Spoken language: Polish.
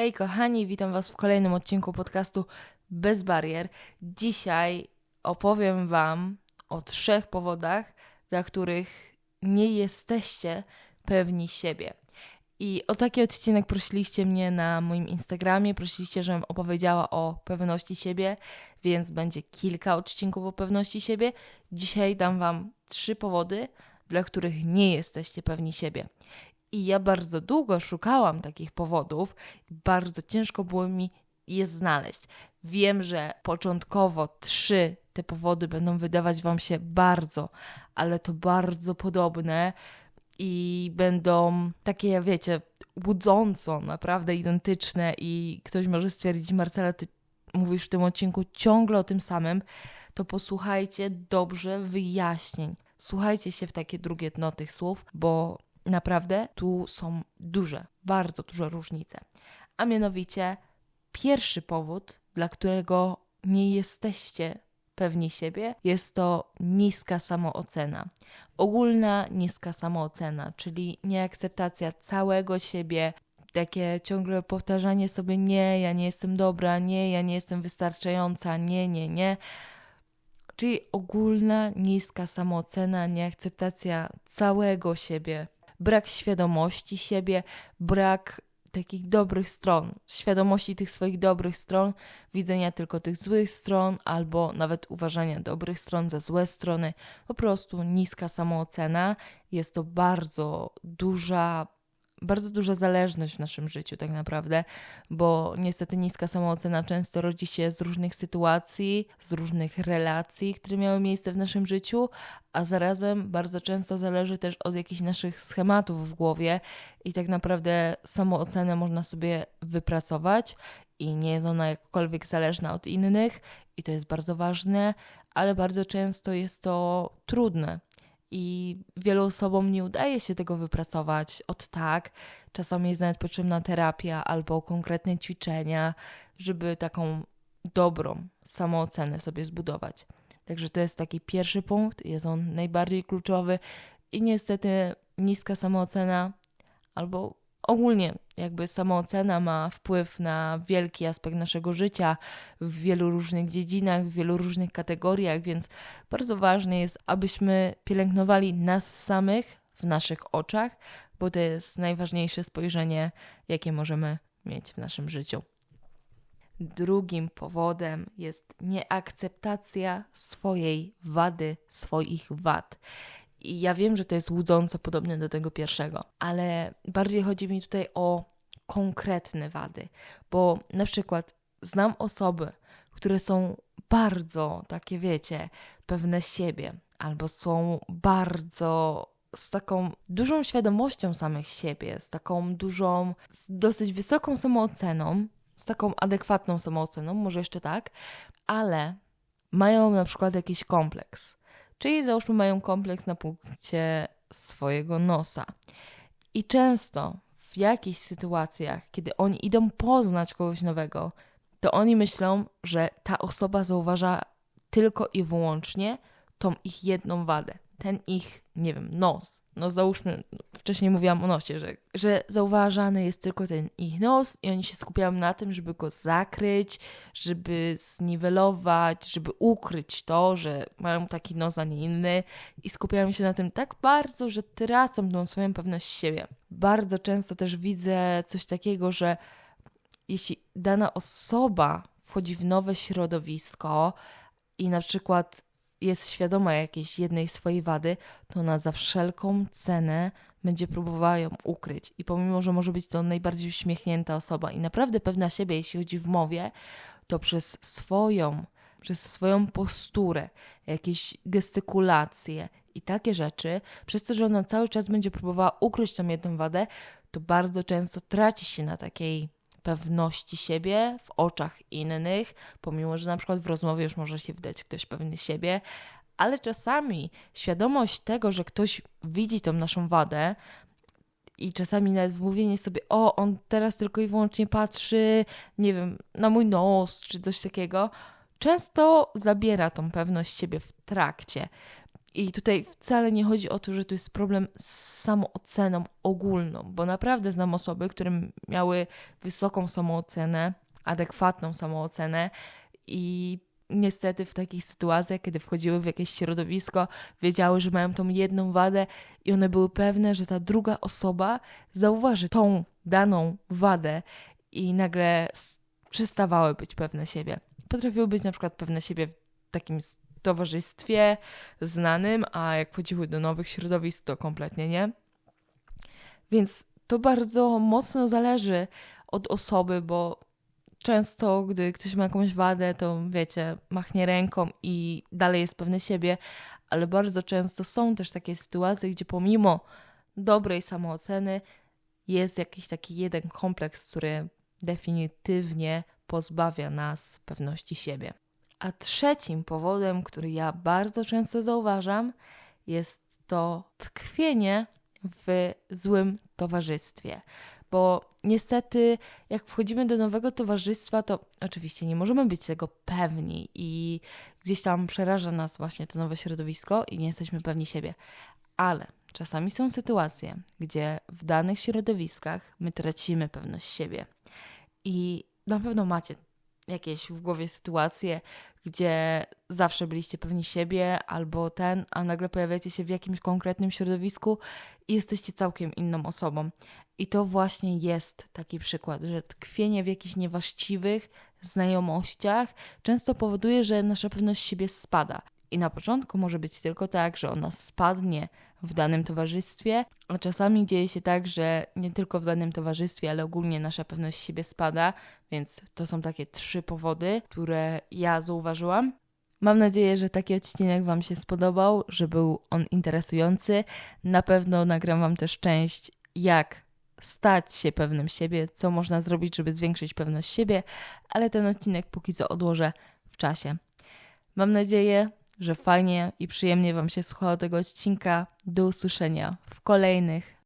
Hej kochani, witam Was w kolejnym odcinku podcastu Bez Barier. Dzisiaj opowiem Wam o trzech powodach, dla których nie jesteście pewni siebie. I o taki odcinek prosiliście mnie na moim Instagramie, prosiliście, żebym opowiedziała o pewności siebie, więc będzie kilka odcinków o pewności siebie. Dzisiaj dam Wam trzy powody, dla których nie jesteście pewni siebie. I ja bardzo długo szukałam takich powodów, bardzo ciężko było mi je znaleźć. Wiem, że początkowo trzy te powody będą wydawać Wam się bardzo, ale to bardzo podobne i będą takie, wiecie, budząco, naprawdę identyczne i ktoś może stwierdzić, Marcela, ty mówisz w tym odcinku ciągle o tym samym, to posłuchajcie dobrze wyjaśnień. Słuchajcie się w takie drugie dno tych słów, bo naprawdę tu są duże, bardzo duże różnice. A mianowicie pierwszy powód, dla którego nie jesteście pewni siebie, jest to niska samoocena. Ogólna niska samoocena, czyli nieakceptacja całego siebie, takie ciągle powtarzanie sobie nie, ja nie jestem dobra, nie, ja nie jestem wystarczająca, nie, nie, nie. Czyli ogólna niska samoocena, nieakceptacja całego siebie, brak świadomości siebie, brak takich dobrych stron, świadomości tych swoich dobrych stron, widzenia tylko tych złych stron, albo nawet uważania dobrych stron za złe strony, po prostu niska samoocena. Jest to bardzo duża bardzo duża zależność w naszym życiu, tak naprawdę, bo niestety niska samoocena często rodzi się z różnych sytuacji, z różnych relacji, które miały miejsce w naszym życiu, a zarazem bardzo często zależy też od jakichś naszych schematów w głowie i tak naprawdę samoocenę można sobie wypracować i nie jest ona jakkolwiek zależna od innych i to jest bardzo ważne, ale bardzo często jest to trudne i wielu osobom nie udaje się tego wypracować od tak. Czasami jest nawet potrzebna terapia albo konkretne ćwiczenia, żeby taką dobrą samoocenę sobie zbudować. Także to jest taki pierwszy punkt, jest on najbardziej kluczowy i niestety niska samoocena albo ogólnie jakby samoocena ma wpływ na wielki aspekt naszego życia w wielu różnych dziedzinach, w wielu różnych kategoriach, więc bardzo ważne jest, abyśmy pielęgnowali nas samych w naszych oczach, bo to jest najważniejsze spojrzenie, jakie możemy mieć w naszym życiu. Drugim powodem jest nieakceptacja swojej wady, swoich wad. I ja wiem, że to jest łudząco podobne do tego pierwszego, ale bardziej chodzi mi tutaj o konkretne wady, bo na przykład znam osoby, które są bardzo takie, wiecie, pewne siebie, albo są bardzo z taką dużą świadomością samych siebie, z taką dużą, z dosyć wysoką samooceną, z taką adekwatną samooceną, może jeszcze tak, ale mają na przykład jakiś kompleks czyli załóżmy mają kompleks na punkcie swojego nosa. I często w jakichś sytuacjach, kiedy oni idą poznać kogoś nowego, to oni myślą, że ta osoba zauważa tylko i wyłącznie tą ich jedną wadę ten ich, nie wiem, nos. No załóżmy, wcześniej mówiłam o nosie, że, że zauważany jest tylko ten ich nos i oni się skupiają na tym, żeby go zakryć, żeby zniwelować, żeby ukryć to, że mają taki nos, a nie inny i skupiają się na tym tak bardzo, że tracą tą swoją pewność siebie. Bardzo często też widzę coś takiego, że jeśli dana osoba wchodzi w nowe środowisko i na przykład jest świadoma jakiejś jednej swojej wady, to ona za wszelką cenę będzie próbowała ją ukryć. I pomimo, że może być to najbardziej uśmiechnięta osoba i naprawdę pewna siebie, jeśli chodzi w mowie, to przez swoją, przez swoją posturę, jakieś gestykulacje i takie rzeczy, przez to, że ona cały czas będzie próbowała ukryć tą jedną wadę, to bardzo często traci się na takiej pewności siebie w oczach innych, pomimo, że na przykład w rozmowie już może się wydać ktoś pewny siebie, ale czasami świadomość tego, że ktoś widzi tą naszą wadę, i czasami nawet mówienie sobie, o, on teraz tylko i wyłącznie patrzy, nie wiem, na mój nos czy coś takiego, często zabiera tą pewność siebie w trakcie. I tutaj wcale nie chodzi o to, że to jest problem z samooceną ogólną, bo naprawdę znam osoby, które miały wysoką samoocenę, adekwatną samoocenę i niestety w takich sytuacjach, kiedy wchodziły w jakieś środowisko, wiedziały, że mają tą jedną wadę i one były pewne, że ta druga osoba zauważy tą daną wadę i nagle przestawały być pewne siebie. Potrafiły być na przykład pewne siebie w takim towarzystwie znanym, a jak wchodziły do nowych środowisk, to kompletnie nie. Więc to bardzo mocno zależy od osoby, bo często, gdy ktoś ma jakąś wadę, to wiecie, machnie ręką i dalej jest pewny siebie, ale bardzo często są też takie sytuacje, gdzie pomimo dobrej samooceny jest jakiś taki jeden kompleks, który definitywnie pozbawia nas pewności siebie. A trzecim powodem, który ja bardzo często zauważam, jest to tkwienie w złym towarzystwie. Bo niestety, jak wchodzimy do nowego towarzystwa, to oczywiście nie możemy być tego pewni i gdzieś tam przeraża nas właśnie to nowe środowisko i nie jesteśmy pewni siebie. Ale czasami są sytuacje, gdzie w danych środowiskach my tracimy pewność siebie. I na pewno macie jakieś w głowie sytuacje, gdzie zawsze byliście pewni siebie albo ten, a nagle pojawiacie się w jakimś konkretnym środowisku i jesteście całkiem inną osobą. I to właśnie jest taki przykład, że tkwienie w jakichś niewłaściwych znajomościach często powoduje, że nasza pewność siebie spada. I na początku może być tylko tak, że ona spadnie w danym towarzystwie, a czasami dzieje się tak, że nie tylko w danym towarzystwie, ale ogólnie nasza pewność siebie spada, więc to są takie trzy powody, które ja zauważyłam. Mam nadzieję, że taki odcinek Wam się spodobał, że był on interesujący. Na pewno nagram Wam też część, jak stać się pewnym siebie, co można zrobić, żeby zwiększyć pewność siebie, ale ten odcinek póki co odłożę w czasie. Mam nadzieję, że fajnie i przyjemnie Wam się słuchało tego odcinka. Do usłyszenia w kolejnych.